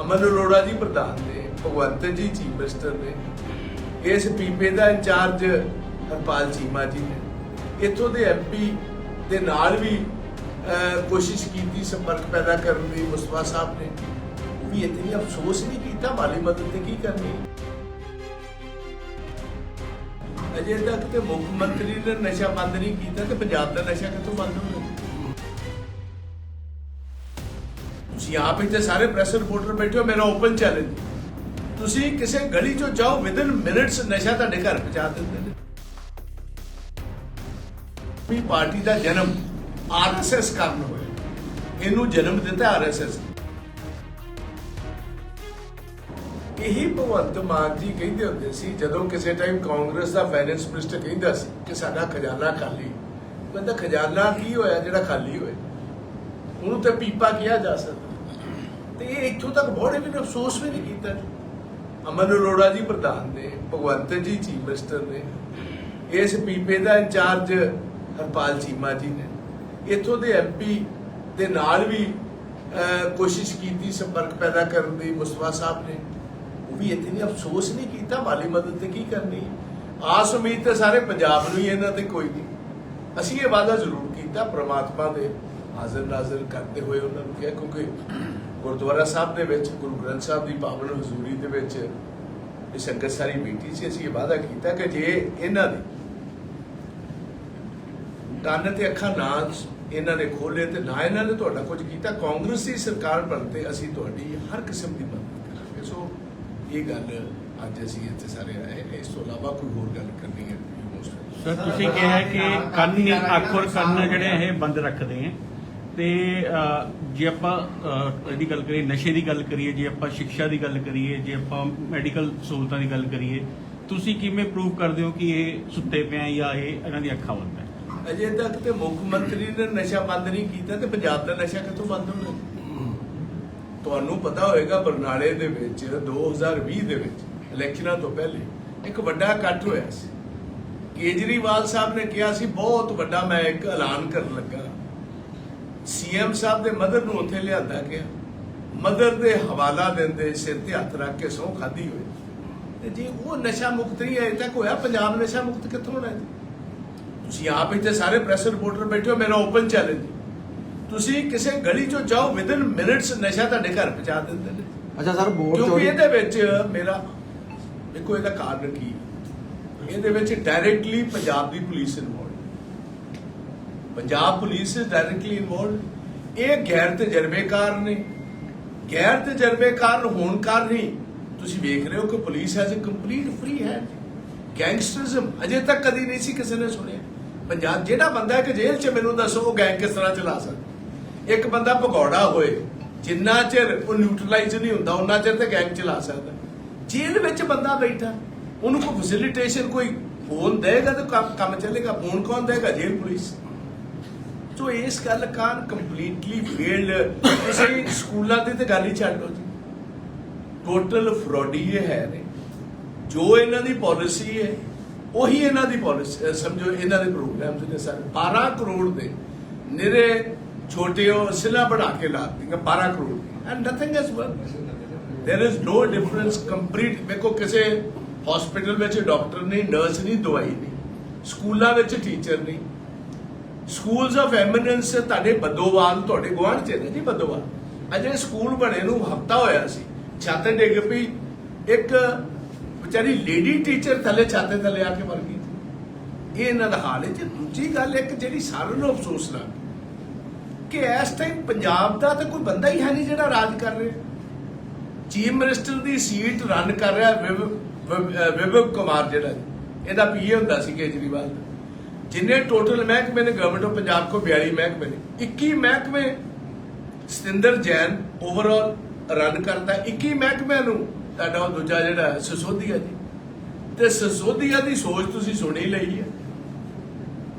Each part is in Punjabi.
ਅਮਨ ਅਰੋੜਾ ਜੀ ਪ੍ਰਧਾਨ ਨੇ, ਭਗਵੰਤ ਜੀ ਚੀਫ ਮਿਨਿਸਟਰ ਨੇ, ਇਸ ਪੀਪੇ ਦਾ ਇੰਚਾਰਜ ਹਰਪਾਲ ਚੀਮਾ ਜੀ ਨੇ। ਇੱਥੋਂ ਦੇ ਐਮਪੀ ਦੇ ਨਾਲ ਵੀ ਕੋਸ਼ਿਸ਼ ਕੀਤੀ ਸੰਪਰਕ ਪੈਦਾ ਕਰਨ ਦੀ, ਮੁਸਤਫਾ ਸਾਹਿਬ ਨੇ। ਵੀ ਇਤਨੀ ਅਫਸੋਸ ਨਹੀਂ ਕੀਤਾ, ਮਾਲੀ ਮਦਦ ਤੇ ਕੀ ਕਰਨੀ? ਅਜੇ ਤੱਕ ਤੇ ਮੁੱਖ ਮੰਤਰੀ ਨੇ ਨਸ਼ਾ ਬੰਦ ਨਹੀਂ ਕੀਤਾ ਤੇ ਪੰਜਾਬ ਦਾ ਨਸ਼ਾ ਕਿੱਥੋਂ ਬੰਦ ਹੋਣਾ ਤੁਸੀਂ ਆਪ ਇੱਥੇ ਸਾਰੇ ਪ੍ਰੈਸ ਰਿਪੋਰਟਰ ਬੈਠੇ ਹੋ, ਮੇਰਾ ਓਪਨ ਚੈਲੰਜ ਤੁਸੀਂ ਕਿਸੇ ਗਲੀ ਚੋਂ ਜਾਓ ਵਿਦਨ ਮਿੰਟਸ ਨਸ਼ਾ ਤੁਹਾਡੇ ਘਰ ਪਹੁੰਚਾ ਦਿੰਦੇ ਨੇ। ਵੀ ਪਾਰਟੀ ਦਾ ਜਨਮ ਆਰਐਸਐਸ ਕਾਰਨ ਹੋਇਆ। ਇਹਨੂੰ ਜਨਮ ਦਿੱਤਾ ਆਰਐਸਐਸ ਇਹੀ ਭਗਵੰਤ ਮਾਨ ਜੀ ਕਹਿੰਦੇ ਹੁੰਦੇ ਸੀ, ਜਦੋਂ ਕਿਸੇ ਟਾਈਮ ਕਾਂਗਰਸ ਦਾ ਫਾਈਨੈਂਸ ਮਿਨਿਸਟਰ ਕਹਿੰਦਾ ਸੀ ਕਿ ਸਾਡਾ ਖਜ਼ਾਨਾ ਖਾਲੀ। ਕਹਿੰਦਾ ਖਜ਼ਾਨਾ ਕੀ ਹੋਇਆ ਜਿਹੜਾ ਖਾਲੀ ਹੋਇਆ? ਉਹਨੂੰ ਤੇ ਪੀਪਾ ਕਿਹਾ ਜਾ ਸਕਦਾ। ਤੇ ਇਹ ਇੱਥੋਂ ਤੱਕ ਬੋੜੇ ਵੀ ਨੇ ਅਫਸੋਸ ਵੀ ਨਹੀਂ ਕੀਤਾ। ਅਮਨ ਅਰੋੜਾ ਜੀ ਪ੍ਰਧਾਨ ਨੇ, ਭਗਵੰਤ ਜੀ ਚੀਫ ਮਿਨਿਸਟਰ ਨੇ, ਇਸ ਪੀਪੇ ਦਾ ਇੰਚਾਰਜ ਹਰਪਾਲ ਚੀਮਾ ਜੀ ਨੇ। ਇੱਥੋਂ ਦੇ ਐਮਪੀ ਦੇ ਨਾਲ ਵੀ ਕੋਸ਼ਿਸ਼ ਕੀਤੀ ਸੰਪਰਕ ਪੈਦਾ ਕਰਨ ਦੀ, ਮੁਸਤਫਾ ਸਾਹਿਬ ਨੇ। ਉਹ ਵੀ ਇਤਨੀ ਅਫਸੋਸ ਨਹੀਂ ਕੀਤਾ, ਮਾਲੀ ਮਦਦ ਤੇ ਕੀ ਕਰਨੀ? ਆਸ ਉਮੀਦ ਤੇ ਸਾਰੇ ਪੰਜਾਬ ਨੂੰ ਹੀ ਇਹਨਾਂ ਤੇ ਕੋਈ ਨਹੀਂ। ਅਸੀਂ ਇਹ ਵਾਅਦਾ ਜ਼ਰੂਰ ਕੀਤਾ, ਪ੍ਰਮਾਤਮਾ ਦੇ ਹਾਜ਼ਰ ਨਾਜ਼ਰ ਕਰਦੇ ਹੋਏ ਉਹਨਾਂ ਨੂੰ ਕਿਹਾ, ਕਿਉਂਕਿ ਗੁਰਦੁਆਰਾ ਸਾਹਿਬ ਦੇ ਵਿੱਚ ਗੁਰੂ ਗ੍ਰੰਥ ਸਾਹਿਬ ਦੀ ਪਾਵਨ ਹਜ਼ੂਰੀ ਦੇ ਵਿੱਚ ਇਹ ਸੰਗਤ ਸਾਰੀ ਬੈਠੀ ਸੀ, ਅਸੀਂ ਇਹ ਵਾਅਦਾ ਕੀਤਾ ਕਿ ਜੇ ਇਹਨਾਂ ਦੀ ਕੰਨ ਤੇ ਅੱਖਾਂ ਨਾ ਇਹਨਾਂ ਨੇ ਖੋਲੇ ਤੇ ਨਾ ਇਹਨਾਂ ਨੇ ਤੁਹਾਡਾ ਕੁਝ ਕੀਤਾ, ਕਾਂਗਰਸ ਦੀ ਸਰਕਾਰ ਬਣਤੇ ਅਸੀਂ ਤੁਹਾਡੀ ਹਰ ਕਿਸਮ ਦੀ ਮਦਦ ਕਰਾਂਗੇ। ਸੋ ਇਹ ਗੱਲ ਅੱਜ ਅਸੀਂ ਇੱਥੇ ਸਾਰੇ ਆਏ, ਇਸ ਤੋਂ ਇਲਾਵਾ ਕੋਈ ਹੋਰ ਗੱਲ ਕਰਨੀ ਹੈ? ਸਰ ਤੁਸੀਂ ਕਿਹਾ ਕਿ ਕੰਨ ਅੱਖ ਔਰ ਕੰਨ ਜਿਹੜੇ ਇਹ ਬੰਦ ਰੱਖਦੇ ਹੈ। ਤੇ ਜੇ ਆਪਾਂ ਇਹਦੀ ਗੱਲ ਕਰੀਏ, ਨਸ਼ੇ ਦੀ ਗੱਲ ਕਰੀਏ, ਜੇ ਆਪਾਂ ਸਿੱਖਿਆ ਦੀ ਗੱਲ ਕਰੀਏ, ਜੇ ਆਪਾਂ ਮੈਡੀਕਲ ਸਹੂਲਤਾਂ ਦੀ ਗੱਲ ਕਰੀਏ, ਤੁਸੀਂ ਕਿਵੇਂ ਪ੍ਰੂਵ ਕਰਦੇ ਹੋ ਕਿ ਇਹ ਸੁੱਤੇ ਪਿਆ ਜਾਂ ਇਹ ਇਹਨਾਂ ਦੀ ਅੱਖਾਂ ਬੰਦ ਹੈ ਅਜੇ ਤੱਕ ਤੇ ਮੁੱਖ ਮੰਤਰੀ ਨੇ ਨਸ਼ਾ ਬੰਦ ਨਹੀਂ ਕੀਤਾ ਤੇ ਪੰਜਾਬ ਦਾ ਨਸ਼ਾ ਕਿੱਥੋਂ ਬੰਦ ਹੋਣਾ ਤੁਹਾਨੂੰ ਪਤਾ ਹੋਵੇਗਾ ਬਰਨਾਲੇ ਦੇ ਵਿੱਚ 2020 ਦੇ ਵਿੱਚ, ਇਲੈਕਸ਼ਨਾਂ ਤੋਂ ਪਹਿਲੇ, ਇੱਕ ਵੱਡਾ ਇਕੱਠ ਹੋਇਆ ਸੀ। ਕੇਜਰੀਵਾਲ ਸਾਹਿਬ ਨੇ ਕਿਹਾ ਸੀ, ਬਹੁਤ ਵੱਡਾ ਮੈਂ ਇੱਕ ਐਲਾਨ ਕਰਨ ਲੱਗਾ ਸੀਐਮ ਸਾਹਿਬ ਦੇ ਮਦਰ ਨੂੰ ਉੱਥੇ ਲਿਆਂਦਾ ਗਿਆ। ਮਦਰ ਦੇ ਹਵਾਲਾ ਦਿੰਦੇ ਸਿਰ ਤੇ ਹੱਥ ਰੱਖ ਕੇ ਸਹੁੰ ਖਾਦੀ ਹੋਈ। ਤੇ ਜੇ ਉਹ ਨਸ਼ਾ ਮੁਕਤ ਨਹੀਂ ਅਜੇ ਤੱਕ ਹੋਇਆ ਪੰਜਾਬ ਨਸ਼ਾ ਮੁਕਤ ਕਿੱਥੋਂ ਹੋਣਾ ਜੀ ਤੁਸੀਂ ਆਪ ਇੱਥੇ ਸਾਰੇ ਪ੍ਰੈਸ ਰਿਪੋਰਟਰ ਬੈਠੇ ਹੋ ਮੇਰਾ ਓਪਨ ਚੈਲੰਜ ਤੁਸੀਂ ਕਿਸੇ ਗਲੀ ਚੋਂ ਜਾਓ ਵਿਦਨ ਮਿੰਟਸ ਨਸ਼ਾ ਤੁਹਾਡੇ ਘਰ ਪਹੁੰਚਾ ਦਿੰਦੇ ਨੇ। ਅੱਛਾ ਸਰ ਵੋਟ ਕਿਉਂਕਿ ਚੋਰੀ ਇਹਦੇ ਵਿੱਚ ਮੇਰਾ ਦੇਖੋ ਇਹਦਾ ਕਾਰਨ ਕੀ ਇਹਦੇ ਵਿੱਚ directly Punjab the police involved Punjab police is directly involved ਇਹ ਗੈਰ ਤਜਰਬੇਕਾਰ ਨੇ। ਗੈਰ ਤਜਰਬੇਕਾਰ ਹੋਣ ਕਾਰਨ ਹੀ ਤੁਸੀਂ ਵੇਖ ਰਹੇ ਹੋ ਕਿ police has a complete free hand gangsterism ਅਜੇ ਤੱਕ ਕਦੀ ਨਹੀਂ ਸੀ ਕਿਸੇ ਨੇ ਸੁਣਿਆ। ਪੰਜਾਬ ਜਿਹੜਾ ਬੰਦਾ ਕਿ ਜੇਲ੍ਹ 'ਚ ਮੈਨੂੰ ਦੱਸੋ ਉਹ ਗੈਂਗ ਕਿਸ ਤਰ੍ਹਾਂ ਚਲਾ ਸਕਦਾ ਇੱਕ ਬੰਦਾ ਭਗੌੜਾ ਹੋਏ, ਜਿੰਨਾ ਚਿਰ ਉਹ ਨਿਊਟਰਲਾਈਜ਼ ਨਹੀਂ ਹੁੰਦਾ, ਉਹਨਾਂ ਚਿਰ ਤੇ ਗੈਂਗ ਚਲਾ ਸਕਦਾ ਜੇਲ੍ਹ ਵਿੱਚ ਬੰਦਾ ਬੈਠਾ ਉਹਨੂੰ ਕੋਈ ਫੈਸਿਲਿਟੇਸ਼ਨ ਕੋਈ ਫੋਨ ਦੇਗਾ ਤਾਂ ਕੰਮ ਕੰਮ ਚੱਲੇਗਾ। ਫੋਨ ਕੌਣ ਦੇਗਾ ਜੇਲ੍ਹ ਪੁਲਿਸ। ਸੋ ਇਸ ਗੱਲ ਕਾਰਨ ਕੰਪਲੀਟਲੀ ਫੇਲਡ ਤੁਸੀਂ ਸਕੂਲਾਂ ਦੀ ਤੇ ਗੱਲ ਹੀ ਛੱਡ ਦਿਓ ਜੀ ਟੋਟਲ ਫਰਾਡੀ ਇਹ ਹੈ ਨੇ ਜੋ ਇਹਨਾਂ ਦੀ ਪਾਲਿਸੀ ਹੈ ਉਹੀ ਇਹਨਾਂ ਦੀ ਪਾਲਿਸੀ ਸਮਝੋ ਇਹਨਾਂ ਦੇ ਪ੍ਰੋਗਰਾਮਸ ਨੇ ਸਰ 12 ਕਰੋੜ ਦੇ ਨਿਰੇ ਛੋਟੇ ਉਹ ਸਿਲਾ ਬਣਾ ਕੇ ਲਾਤੀਆਂ 12 crore and nothing has work there is no difference complete ਵੇਖੋ ਕਿਸੇ ਹਸਪੀਟਲ ਵਿੱਚ ਡਾਕਟਰ ਨਹੀਂ ਨਰਸ ਨਹੀਂ ਦਵਾਈ ਨਹੀਂ ਸਕੂਲਾਂ ਵਿੱਚ ਟੀਚਰ ਨਹੀਂ ਸਕੂਲਸ ਆਫ ਐਮੀਨੈਂਸ ਤੁਹਾਡੇ ਬੱਦੋਵਾਲ, ਤੁਹਾਡੇ ਗੁਆਂਢ ਚ ਨੇ ਜੀ ਬੱਦੋਵਾਲ। ਅਜੇ ਸਕੂਲ ਬਣੇ ਨੂੰ ਹਫਤਾ ਹੋਇਆ ਸੀ। ਛੱਤ ਡਿੱਗ ਪਈ। ਇੱਕ ਵਿਚਾਰੀ ਲੇਡੀ ਟੀਚਰ ਥੱਲੇ ਛੱਤ ਥੱਲੇ ਆ ਕੇ ਮਰ ਗਈ। ਇਹ ਇਹਨਾਂ ਦਾ ਹਾਲ ਹੈ। ਜੀ ਦੂਜੀ ਗੱਲ, ਇੱਕ ਜਿਹੜੀ ਸਾਰਿਆਂ ਨੂੰ ਅਫਸੋਸ ਨਾਲ ਕਿ ਇਸ ਟਾਈਮ ਪੰਜਾਬ ਦਾ ਤਾਂ ਕੋਈ ਬੰਦਾ ਹੀ ਹੈ ਨਹੀਂ ਜਿਹੜਾ ਰਾਜ ਕਰ ਰਿਹਾ। ਚੀਫ ਮਿਨਿਸਟਰ ਦੀ ਸੀਟ ਰਨ ਕਰ ਰਿਹਾ ਵਿਵ- ਵਿਵ- ਵਿਵਕ ਕੁਮਾਰ ਜਿਹੜਾ ਇਹਦਾ ਪੀਏ ਹੁੰਦਾ ਸੀ ਕੇਜਰੀਵਾਲ ਦਾ। ਜਿੰਨੇ ਟੋਟਲ ਮਹਿਕਮੇ ਨੇ ਗਵਰਨਮੈਂਟ ਆਫ ਪੰਜਾਬ ਕੋ 42 ਮਹਿਕਮੇ ਨੇ 21 ਮਹਿਕਮੇ ਸਤਿੰਦਰ ਜੈਨ ਓਵਰਆਲ ਰਨ ਕਰਦਾ 21 ਮਹਿਕਮਿਆਂ ਨੂੰ ਤੁਹਾਡਾ ਉਹ ਦੂਜਾ ਜਿਹੜਾ ਸਸੋਦੀਆ ਜੀ। ਤੇ ਸਸੋਦੀਆ ਦੀ ਸੋਚ ਤੁਸੀਂ ਸੁਣੀ ਲਈ ਹੈ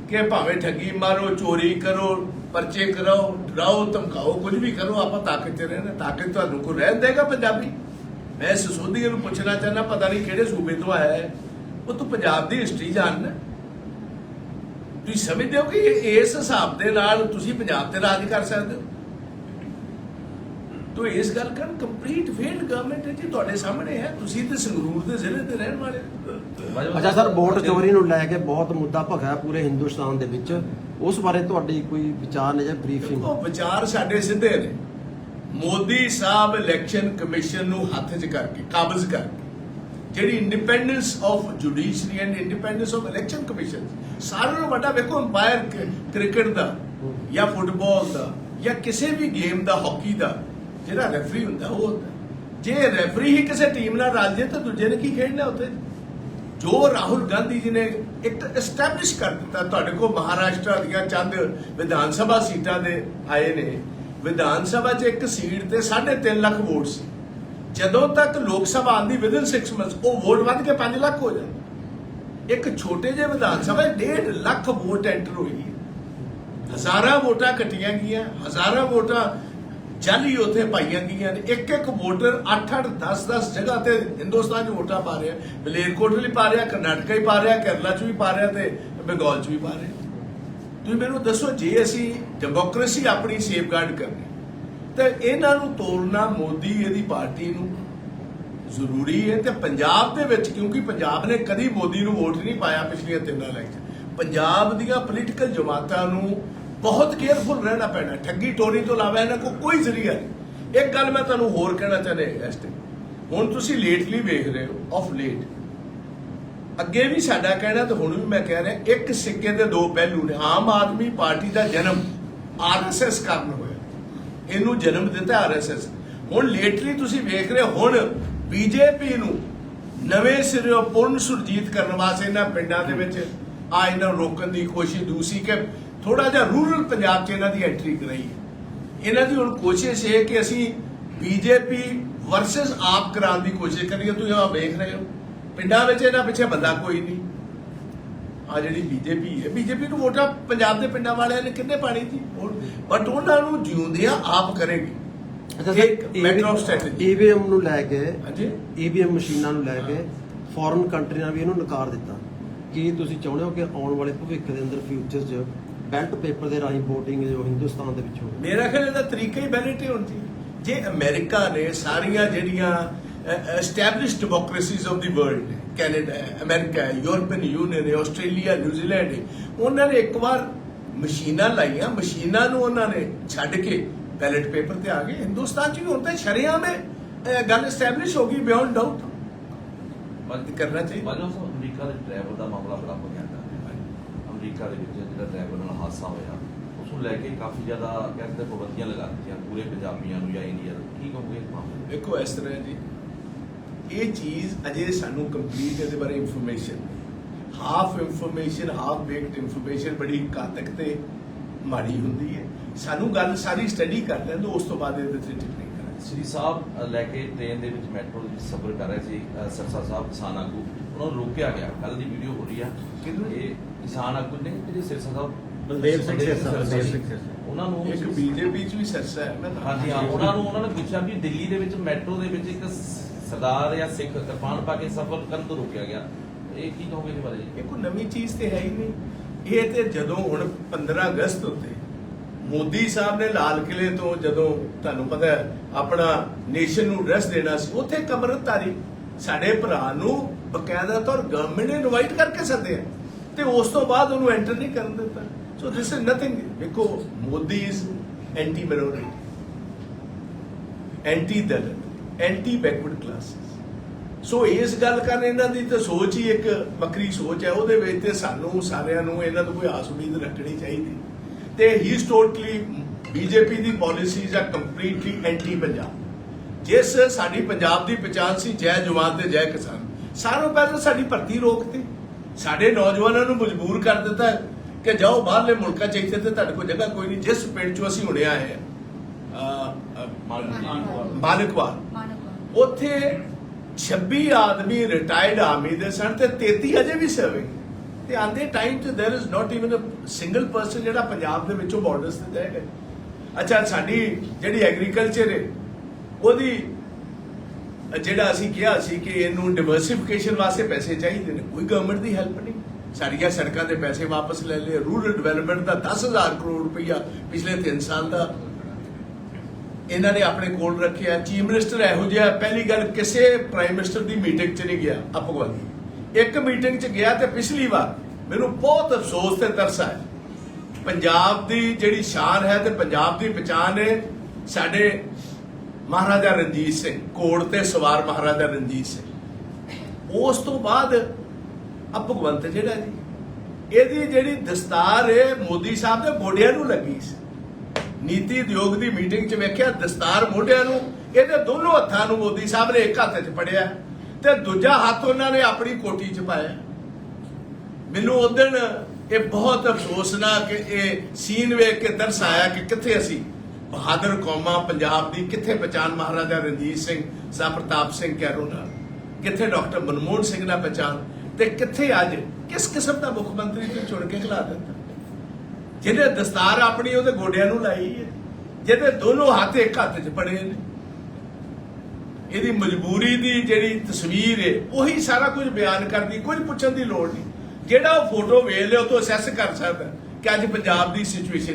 ਕਿ ਭਾਵੇਂ ਠੱਗੀ ਮਾਰੋ, ਚੋਰੀ ਕਰੋ, ਪਰਚੇ ਕਰਾਓ, ਡਰਾਓ, ਧਮਕਾਓ, ਕੁਝ ਵੀ ਕਰੋ, ਆਪਾਂ ਤਾਕਤ 'ਚ ਰਹਿਣਾ, ਤਾਕਤ ਤੁਹਾਨੂੰ ਕੋ ਰਹਿਣ ਦੇਗਾ ਪੰਜਾਬੀ? ਮੈਂ ਸਸੋਦੀਆ ਨੂੰ ਪੁੱਛਣਾ ਚਾਹੁੰਦਾ, ਪਤਾ ਨਹੀਂ ਕਿਹੜੇ ਸੂਬੇ ਤੋਂ ਆਇਆ ਹੈ। ਉਹ ਤੂੰ ਪੰਜਾਬ ਦੀ ਹਿਸਟਰੀ ਜਾਣਨਾ। ਤੁਸੀਂ ਸਮਝਦੇ ਹੋ ਕਿ ਇਸ ਹਿਸਾਬ ਦੇ ਨਾਲ ਤੁਸੀਂ ਪੰਜਾਬ ਤੇ ਰਾਜ ਕਰ ਸਕਦੇ ਹੋ? ਤੋ ਇਸ ਗੱਲ ਕਰਨ ਕੰਪਲੀਟ ਫੇਲਡ ਗਵਰਨਮੈਂਟ ਹੈ ਜੀ ਤੁਹਾਡੇ ਸਾਹਮਣੇ ਹੈ। ਤੁਸੀਂ ਤੇ ਸੰਗਰੂਰ ਦੇ ਜ਼ਿਲ੍ਹੇ ਦੇ ਰਹਿਣ ਵਾਲੇ। ਅੱਛਾ ਸਰ ਵੋਟ ਚੋਰੀ ਨੂੰ ਲੈ ਕੇ ਬਹੁਤ ਮੁੱਦਾ ਭਖਿਆ ਪੂਰੇ ਹਿੰਦੁਸਤਾਨ ਦੇ ਵਿੱਚ। ਉਸ ਬਾਰੇ ਤੁਹਾਡੀ ਕੋਈ ਵਿਚਾਰ ਨੇ ਜਾਂ ਬਰੀਫਿੰਗ ਉਹ ਵਿਚਾਰ ਸਾਡੇ ਸਿੱਧੇ ਨੇ। ਮੋਦੀ ਸਾਹਿਬ ਇਲੈਕਸ਼ਨ ਕਮਿਸ਼ਨ ਨੂੰ ਹੱਥ 'ਚ ਕਰਕੇ ਕਾਬਜ਼ ਕਰਕੇ। ਜਿਹੜੀ independence of judiciary and independence of election commission ਸਾਰਿਆਂ ਨੂੰ ਵੱਡਾ ਵੇਖੋ ਅੰਪਾਇਰ ਕ੍ਰਿਕਟ ਦਾ ਜਾਂ ਫੁੱਟਬਾਲ ਦਾ ਜਾਂ ਕਿਸੇ ਵੀ ਗੇਮ ਦਾ ਹਾਕੀ ਦਾ, ਜਿਹੜਾ ਰੈਫਰੀ ਹੁੰਦਾ, ਉਹ ਹੁੰਦਾ। ਜੇ ਰੈਫਰੀ ਹੀ ਕਿਸੇ ਟੀਮ ਨਾਲ ਰਲ ਜੇ ਤਾਂ ਦੂਜੇ ਨੇ ਕੀ ਖੇਡਣਾ ਉੱਥੇ? ਜੋ ਰਾਹੁਲ ਗਾਂਧੀ ਜੀ ਨੇ ਇੱਕ ਐਸਟੈਬਲਿਸ਼ ਕਰ ਦਿੱਤਾ, ਤੁਹਾਡੇ ਕੋਲ ਮਹਾਰਾਸ਼ਟਰ ਦੀਆਂ ਚੰਦ ਵਿਧਾਨ ਸਭਾ ਸੀਟਾਂ ਦੇ ਆਏ ਨੇ। ਵਿਧਾਨ ਸਭਾ 'ਚ ਇੱਕ ਸੀਟ ਤੇ 3.5 ਲੱਖ ਵੋਟ ਸੀ। ਜਦੋਂ ਤੱਕ ਲੋਕ ਸਭਾ ਆਂਦੀ ਵਿਦਨ 6 ਮੰਥਸ ਉਹ ਵੋਟ ਵੱਧ ਕੇ 5 ਲੱਖ ਹੋ ਜਾਂਦੀ ਇੱਕ ਛੋਟੇ ਜਿਹੇ ਵਿਧਾਨ ਸਭਾ 'ਚ 1.5 ਲੱਖ ਵੋਟ ਐਂਟਰ ਹੋਈ ਹੈ। ਹਜ਼ਾਰਾਂ ਵੋਟਾਂ ਕੱਟੀਆਂ ਗਈਆਂ, ਹਜ਼ਾਰਾਂ ਵੋਟਾਂ ਜਾਲੀ ਉੱਥੇ ਪਾਈਆਂ ਗਈਆਂ ਨੇ। ਇੱਕ ਇੱਕ ਵੋਟਰ 8-8 10-10 ਜਗ੍ਹਾ ਤੇ ਹਿੰਦੁਸਤਾਨ 'ਚ ਵੋਟਾਂ ਪਾ ਰਿਹਾ ਮਲੇਰਕੋਟ ਲਈ ਪਾ ਰਿਹਾ, ਕਰਨਾਟਕਾ ਹੀ ਪਾ ਰਿਹਾ, ਕੇਰਲਾ 'ਚ ਵੀ ਪਾ ਰਿਹਾ ਤੇ ਬੰਗਾਲ 'ਚ ਵੀ ਪਾ ਰਿਹਾ। ਤੁਸੀਂ ਮੈਨੂੰ ਦੱਸੋ, ਜੇ ਅਸੀਂ ਡੈਮੋਕ੍ਰੇਸੀ ਆਪਣੀ ਸੇਫਗਾਰਡ ਕਰਨੀ ਤੇ ਇਹਨਾਂ ਨੂੰ ਤੋੜਨਾ ਮੋਦੀ ਇਹਦੀ ਪਾਰਟੀ ਨੂੰ ਜ਼ਰੂਰੀ ਹੈ ਤੇ ਪੰਜਾਬ ਦੇ ਵਿੱਚ, ਕਿਉਂਕਿ ਪੰਜਾਬ ਨੇ ਕਦੀ ਮੋਦੀ ਨੂੰ ਵੋਟ ਨਹੀਂ ਪਾਇਆ ਪਿਛਲੀਆਂ ਤਿੰਨਾਂ ਇਲੈਕਸ਼ਨ। ਪੰਜਾਬ ਦੀਆਂ ਪੋਲੀਟੀਕਲ ਜਮਾਤਾਂ ਨੂੰ ਬਹੁਤ ਕੇਅਰਫੁਲ ਰਹਿਣਾ ਪੈਣਾ। ਠੱਗੀ ਟੋਰੀ ਤੋਂ ਇਲਾਵਾ ਇਹਨਾਂ ਕੋਲ ਕੋਈ ਜ਼ਰੀਆ ਨਹੀਂ। ਇੱਕ ਗੱਲ ਮੈਂ ਤੁਹਾਨੂੰ ਹੋਰ ਕਹਿਣਾ ਚਾਹੁੰਦਾ ਇਸ ਤੇ। ਹੁਣ ਤੁਸੀਂ ਲੇਟਲੀ ਵੇਖ ਰਹੇ ਹੋ ਆਫ ਲੇਟ ਅੱਗੇ ਵੀ ਸਾਡਾ ਕਹਿਣਾ ਤੇ ਹੁਣ ਵੀ ਮੈਂ ਕਹਿ ਰਿਹਾ, ਇੱਕ ਸਿੱਕੇ ਦੇ ਦੋ ਪਹਿਲੂ ਨੇ, ਆਮ ਆਦਮੀ ਪਾਰਟੀ ਦਾ ਜਨਮ ਆਰਐਸਐਸ ਕਾਰਨ ਹੋਇਆ। ਇਹਨੂੰ ਜਨਮ ਦਿੱਤਾ ਆਰਐਸਐਸ ਹੁਣ ਲੇਟਲੀ ਤੁਸੀਂ ਵੇਖ ਰਹੇ ਹੋ, ਹੁਣ ਬੀਜੇਪੀ ਨੂੰ ਨਵੇਂ ਸਿਰੋਂ ਪੁਰਨ ਸੁਰਜੀਤ ਕਰਨ ਵਾਸਤੇ ਇਹਨਾਂ ਪਿੰਡਾਂ ਦੇ ਵਿੱਚ ਆ ਇਹਨਾਂ ਨੂੰ ਰੋਕਣ ਦੀ ਕੋਸ਼ਿਸ਼ ਦੂਸਰੀ ਕਿ ਥੋੜਾ ਜਿਹਾ ਰੂਰਲ ਪੰਜਾਬ 'ਚ ਇਹਨਾਂ ਦੀ ਐਂਟਰੀ ਕਰਾਈ ਇਹਨਾਂ ਦੀ ਹੁਣ ਕੋਸ਼ਿਸ਼ ਇਹ ਕਿ ਅਸੀਂ ਬੀਜੇਪੀ ਵਰਸਸ ਆਪ ਕਰਾਉਣ ਦੀ ਕੋਸ਼ਿਸ਼ ਕਰੀਏ। ਤੁਸੀਂ ਆ ਵੇਖ ਰਹੇ ਹੋ, ਪਿੰਡਾਂ ਵਿੱਚ ਇਹਨਾਂ ਪਿੱਛੇ ਬੰਦਾ ਕੋਈ ਨਹੀਂ। ਆ ਜਿਹੜੀ ਬੀਜੇਪੀ ਹੈ ਬੀਜੇਪੀ ਨੂੰ ਵੋਟਾਂ ਪੰਜਾਬ ਦੇ ਪਿੰਡਾਂ ਵਾਲਿਆਂ ਨੇ ਕਿੰਨੇ ਪਾਣੀ ਸੀ? ਬਟ ਉਹਨਾਂ ਨੂੰ ਜਿਉਂਦਿਆਂ ਆਪ ਕਰੇਗੀ। ਮੈਟਰ ਆਫ ਸਟ੍ਰੈਟਜੀ ਈਵੀਐਮ ਨੂੰ ਲੈ ਕੇ ਹਾਂਜੀ। ਈਵੀਐਮ ਮਸ਼ੀਨਾਂ ਨੂੰ ਲੈ ਕੇ ਫੋਰਨ ਕੰਟਰੀਆਂ ਵੀ ਇਹਨੂੰ ਨਕਾਰ ਦਿੱਤਾ। ਕੀ ਤੁਸੀਂ ਚਾਹੁੰਦੇ ਹੋ ਕਿ ਆਉਣ ਵਾਲੇ ਭਵਿੱਖ ਦੇ ਅੰਦਰ ਫਿਊਚਰ 'ਚ ਬੈਲਟ ਪੇਪਰ ਦੇ ਰਾਹੀਂ VOTING ਜੋ ਹਿੰਦੁਸਤਾਨ ਦੇ ਵਿੱਚ ਹੋਵੇ ਮੇਰਾ ਖਿਆਲ ਇਹਦਾ ਤਰੀਕਾ ਹੀ ਵੈਲਿਟੀ ਹੁੰਦੀ ਜੇ ਅਮਰੀਕਾ ਨੇ ਸਾਰੀਆਂ ਜਿਹੜੀਆਂ established democracies of the world Canada ਹੈ ਅਮਰੀਕਾ ਹੈ ਯੂਰਪੀਅਨ ਯੂਨੀਅਨ ਹੈ ਆਸਟ੍ਰੇਲੀਆ ਨਿਊਜ਼ੀਲੈਂਡ ਹੈ। ਉਹਨਾਂ ਨੇ ਇੱਕ ਵਾਰ ਮਸ਼ੀਨਾਂ ਲਾਈਆਂ ਮਸ਼ੀਨਾਂ ਨੂੰ ਉਹਨਾਂ ਨੇ ਛੱਡ ਕੇ ਬੈਲਟ ਪੇਪਰ ਤੇ ਆ ਗਏ। ਹਿੰਦੁਸਤਾਨ ਚ ਵੀ ਹੁਣ ਤਾਂ ਹੈ ਇਹ ਗੱਲ ਐਸਟੈਬਲਿਸ਼ ਹੋ ਗਈ ਬਿਯੋਂਡ ਡਾਊਟ ਬੰਦ ਕਰਨਾ ਚਾਹੀਦਾ। ਬਾਜੋ ਸਾਹਿਬ ਅਮਰੀਕਾ ਦੇ ਡਰਾਈਵਰ ਦਾ ਮਾਮਲਾ ਬੜਾ ਹੈ ਅਮਰੀਕਾ ਦੇ ਵਿੱਚ ਜਿਹੜਾ ਡਰਾਈਵਰ ਨਾਲ ਹਾਦਸਾ ਹੋਇਆ ਉਸ ਨੂੰ ਲੈ ਕੇ ਕਾਫੀ ਜ਼ਿਆਦਾ ਕਹਿੰਦੇ ਪਾਬੰਦੀਆਂ ਲਗਾ ਦਿੱਤੀਆਂ ਪੂਰੇ ਪੰਜਾਬੀਆਂ ਨੂੰ ਜਾਂ ਇੰਡੀਆ ਨੂੰ। ਕੀ ਕਹੋਗੇ ਇਸ ਮਾਮਲੇ 'ਚ? ਦੇਖੋ ਇਸ ਤਰ੍ਹਾਂ ਹੈ ਜੀ। ਇਹ ਚੀਜ਼ ਅਜੇ ਸਾਨੂੰ ਕੰਪਲੀਟ ਇਹਦੇ ਬਾਰੇ information half information half baked information ਬੜੀ ਘਾਤਕ ਤੇ ਮਾੜੀ ਹੁੰਦੀ ਹੈ। ਸਾਨੂੰ ਗੱਲ ਸਾਰੀ ਸਟੱਡੀ ਕਰ ਲੈਣ ਤੋਂ ਉਸ ਤੋਂ ਬਾਅਦ ਇਹਦੇ ਤੇ ਟਿੱਪਣੀ ਸ੍ਰੀ ਸਾਹਿਬ ਲੈ ਕੇ ਟ੍ਰੇਨ ਦੇ ਵਿੱਚ ਮੈਟਰੋ ਦੇ ਵਿੱਚ ਸਫ਼ਰ ਕਰ ਰਹੇ ਸੀ ਸਰਸਾ ਸਾਹਿਬ ਕਿਸਾਨ ਆਗੂ। ਉਹਨਾਂ ਨੂੰ ਰੋਕਿਆ ਗਿਆ। ਕੱਲ ਦੀ ਵੀਡੀਓ ਹੋ ਰਹੀ ਆ? ਇਹ ਕਿਸਾਨ ਆਗੂ ਨੇ ਜਿਹੜੇ ਸਿਰਸਾ ਸਾਹਿਬ ਬਲਦੇਵ ਸਿੰਘ ਸਿਰਸਾ, ਬਲਦੇਵ ਸਿੰਘ। ਉਹਨਾਂ ਨੂੰ ਇੱਕ ਬੀਜੇਪੀ ਚ ਵੀ ਸਰਸਾ ਹੈ ਮੈਂ ਹਾਂਜੀ ਹਾਂ ਉਹਨਾਂ ਨੂੰ ਉਹਨਾਂ ਨੇ ਪੁੱਛਿਆ ਵੀ ਦਿੱਲੀ ਦੇ ਵਿੱਚ ਮੈਟਰੋ ਦੇ ਵਿੱਚ ਇੱਕ ਸਰਦਾਰ ਜਾਂ ਸਿੱਖ ਕਿਰਪਾਨ ਪਾ ਕੇ ਸਫ਼ਰ ਕਰਨ ਤੋਂ ਰੋਕਿਆ ਗਿਆ। ਇਹ ਕੀ ਕਹੋਗੇ ਇਹਦੇ ਬਾਰੇ ਜੀ? ਇਹ ਕੋਈ ਨਵੀਂ ਚੀਜ਼ ਤੇ ਹੈ ਹੀ ਨਹੀਂ। ਇਹ ਤੇ ਜਦੋਂ ਹੁਣ 15 ਅਗਸਤ ਉੱਤੇ ਮੋਦੀ ਸਾਹਿਬ ਨੇ ਲਾਲ ਕਿਲੇ ਤੋਂ ਜਦੋਂ ਤੁਹਾਨੂੰ ਪਤਾ ਹੈ, ਆਪਣਾ ਨੇਸ਼ਨ ਨੂੰ ਐਡਰੈਸ ਦੇਣਾ ਸੀ, ਉੱਥੇ ਕਮਰਤਾਰੀ ਸਾਡੇ ਭਰਾ ਨੂੰ ਬਕਾਇਦਾ ਤੌਰ ਗਵਰਨਮੈਂਟ ਨੇ ਇਨਵਾਈਟ ਕਰਕੇ ਸੱਦਿਆ। ਤੇ ਉਸ ਤੋਂ ਬਾਅਦ ਉਹਨੂੰ ਐਂਟਰ ਨਹੀਂ ਕਰਨ ਦਿੱਤਾ। ਸੋ ਦਿਸ ਇਜ਼ ਨਥਿੰਗ ਦੇਖੋ, Modi is anti minority anti Dalit anti backward classes so ਇਸ ਗੱਲ ਕਰਨ ਇਹਨਾਂ ਦੀ ਤਾਂ ਸੋਚ ਹੀ ਇੱਕ ਵੱਖਰੀ ਸੋਚ ਹੈ। ਉਹਦੇ ਵਿੱਚ ਤੇ ਸਾਨੂੰ ਸਾਰਿਆਂ ਨੂੰ ਇਹਨਾਂ ਤੋਂ ਕੋਈ ਆਸ ਉਮੀਦ ਰੱਖਣੀ ਚਾਹੀਦੀ। ਤੇ ਹੀ ਇਜ਼ ਟੋਟਲੀ ਬੀਜੇਪੀ ਦੀ ਪਾਲਿਸੀਜ਼ ਆ ਕੰਪਲੀਟਲੀ ਐਂਟੀ ਪੰਜਾਬ ਜਿਸ ਸਾਡੀ ਪੰਜਾਬ ਦੀ ਪਛਾਣ ਸੀ, ਜੈ ਜਵਾਨ ਤੇ ਜੈ ਕਿਸਾਨ। ਸਾਰੋਂ ਪਹਿਲਾਂ ਸਾਡੀ ਭਰਤੀ ਰੋਕਤੀ। ਸਾਡੇ ਨੌਜਵਾਨਾਂ ਨੂੰ ਮਜਬੂਰ ਕਰ ਦਿੱਤਾ ਕਿ ਜਾਓ ਬਾਹਰਲੇ ਮੁਲਕਾਂ ਚ ਇੱਥੇ ਤੇ ਤੁਹਾਡੇ ਕੋਲ ਜਗ੍ਹਾ ਕੋਈ ਨਹੀਂ। ਜਿਸ ਪਿੰਡ ਚੋਂ ਅਸੀਂ ਹੁਣੇ ਆਏ ਆ ਮਾਲਕੀ ਮਾਲਕਵਾਲ ਮਾਨਵ ਉੱਥੇ 26 ਆਦਮੀ ਰਿਟਾਇਰਡ ਆਰਮੀ ਦੇ ਸਨ ਤੇ 33 ਅਜੇ ਵੀ ਸਰਵਿੰਗ ਤੇ ਆਂਦੇ ਟਾਈਮ ਤੇ there is not even a single person ਜਿਹੜਾ ਪੰਜਾਬ ਦੇ ਵਿੱਚੋਂ ਬਾਰਡਰਸ ਤੇ ਜਾਏਗਾ ਅੱਛਾ ਸਾਡੀ ਜਿਹੜੀ ਐਗਰੀਕਲਚਰ ਹੈ ਉਹਦੀ ਜਿਹੜਾ ਅਸੀਂ ਕਿਹਾ ਸੀ ਕਿ ਇਹਨੂੰ ਡਿਵਰਸਿਫਿਕੇਸ਼ਨ ਵਾਸਤੇ ਪੈਸੇ ਚਾਹੀਦੇ ਨੇ ਕੋਈ ਗਵਰਨਮੈਂਟ ਦੀ ਹੈਲਪ ਨਹੀਂ ਸਾਡੀਆਂ ਸੜਕਾਂ ਦੇ ਪੈਸੇ ਵਾਪਸ ਲੈ ਲਏ ਰੂਰਲ ਡਿਵੈਲਪਮੈਂਟ ਦਾ 10000 ਕਰੋੜ ਰੁਪਈਆ ਪਿਛਲੇ 3 ਸਾਲ ਦਾ ਇਹਨਾਂ ਨੇ ਆਪਣੇ ਕੋਲ ਰੱਖਿਆ। ਚੀਫ ਮਿਨਿਸਟਰ ਇਹੋ ਜਿਹਾ, ਪਹਿਲੀ ਗੱਲ ਕਿਸੇ ਪ੍ਰਾਈਮ ਮਿਨਿਸਟਰ ਦੀ ਮੀਟਿੰਗ 'ਚ ਨਹੀਂ ਗਿਆ ਅਪਗਵਾਦੀ ਇੱਕ ਮੀਟਿੰਗ 'ਚ ਗਿਆ ਤੇ ਪਿਛਲੀ ਵਾਰ ਮੈਨੂੰ ਬਹੁਤ ਅਫਸੋਸ ਤੇ ਤਰਸ ਆਇਆ। ਪੰਜਾਬ ਦੀ ਜਿਹੜੀ ਸ਼ਾਨ ਹੈ ਤੇ ਪੰਜਾਬ ਦੀ ਪਛਾਣ ਹੈ, ਸਾਡੇ ਮਹਾਰਾਜਾ ਰਣਜੀਤ ਸਿੰਘ ਕੋੜ ਤੇ ਸਵਾਰ ਮਹਾਰਾਜਾ ਰਣਜੀਤ ਸਿੰਘ। ਉਸ ਤੋਂ ਬਾਅਦ ਆ ਭਗਵੰਤ ਜਿਹੜਾ ਜੀ, ਇਹਦੀ ਜਿਹੜੀ ਦਸਤਾਰ ਹੈ, ਮੋਦੀ ਸਾਹਿਬ ਦੇ ਗੋਡਿਆਂ ਨੂੰ ਲੱਗੀ ਸੀ। ਨੀਤੀ ਉਦਯੋਗ ਦੀ ਮੀਟਿੰਗ 'ਚ ਵੇਖਿਆ ਦਸਤਾਰ ਮੋਢਿਆਂ ਨੂੰ, ਇਹਦੇ ਦੋਨੋਂ ਹੱਥਾਂ ਨੂੰ ਮੋਦੀ ਸਾਹਿਬ ਨੇ ਇੱਕ ਹੱਥ 'ਚ ਫੜਿਆ ਤੇ ਦੂਜਾ ਹੱਥ ਉਹਨਾਂ ਨੇ ਆਪਣੀ ਕੋਟੀ 'ਚ ਪਾਇਆ। ਮੈਨੂੰ ਉਸ ਦਿਨ ਇਹ ਬਹੁਤ ਕਿ ਇਹ ਸੀਨ ਵੇਖ ਕੇ ਤਰਸ ਆਇਆ ਕਿ ਕਿੱਥੇ ਅਸੀਂ ਬਹਾਦਰ ਕੌਮਾਂ ਪੰਜਾਬ ਦੀ ਕਿੱਥੇ ਪਛਾਣ ਮਹਾਰਾਜਾ ਰਣਜੀਤ ਸਿੰਘ ਸਾਹਿਬ ਪ੍ਰਤਾਪ ਸਿੰਘ ਕੈਰੋਂ ਨਾਲ, ਕਿੱਥੇ ਡਾਕਟਰ ਮਨਮੋਹਨ ਸਿੰਘ ਨਾਲ ਪਛਾਣ ਤੇ ਕਿੱਥੇ ਅੱਜ ਕਿਸ ਕਿਸਮ ਦਾ ਮੁੱਖ ਮੰਤਰੀ ਤੇ ਚੁਣ ਕੇ ਖਿਲਾ ਦਿੱਤਾ। ਜਿਹਨੇ ਦਸਤਾਰ ਆਪਣੀ ਉਹਦੇ ਗੋਡਿਆਂ ਨੂੰ ਲਾਈ ਹੈ, ਜਿਹਦੇ ਦੋਨੋਂ ਹੱਥ ਇੱਕ ਹੱਥ 'ਚ ਬਣੇ ਨੇ। ਇਹਦੀ ਮਜਬੂਰੀ ਦੀ ਜਿਹੜੀ ਤਸਵੀਰ ਹੈ, ਉਹੀ ਸਾਰਾ ਕੁਝ ਬਿਆਨ ਕਰਦੀ, ਕੁਝ ਪੁੱਛਣ ਦੀ ਲੋੜ ਨਹੀਂ। ਜਿਹੜਾ ਉਹ ਫੋਟੋ ਵੇਖ ਲਿਓ ਤੋਂ ਅਸੈਸ ਕਰ ਸਕਦਾ ਕਿ ਅੱਜ ਪੰਜਾਬ ਦੀ ਸਿਚੁਏਸ਼ਨ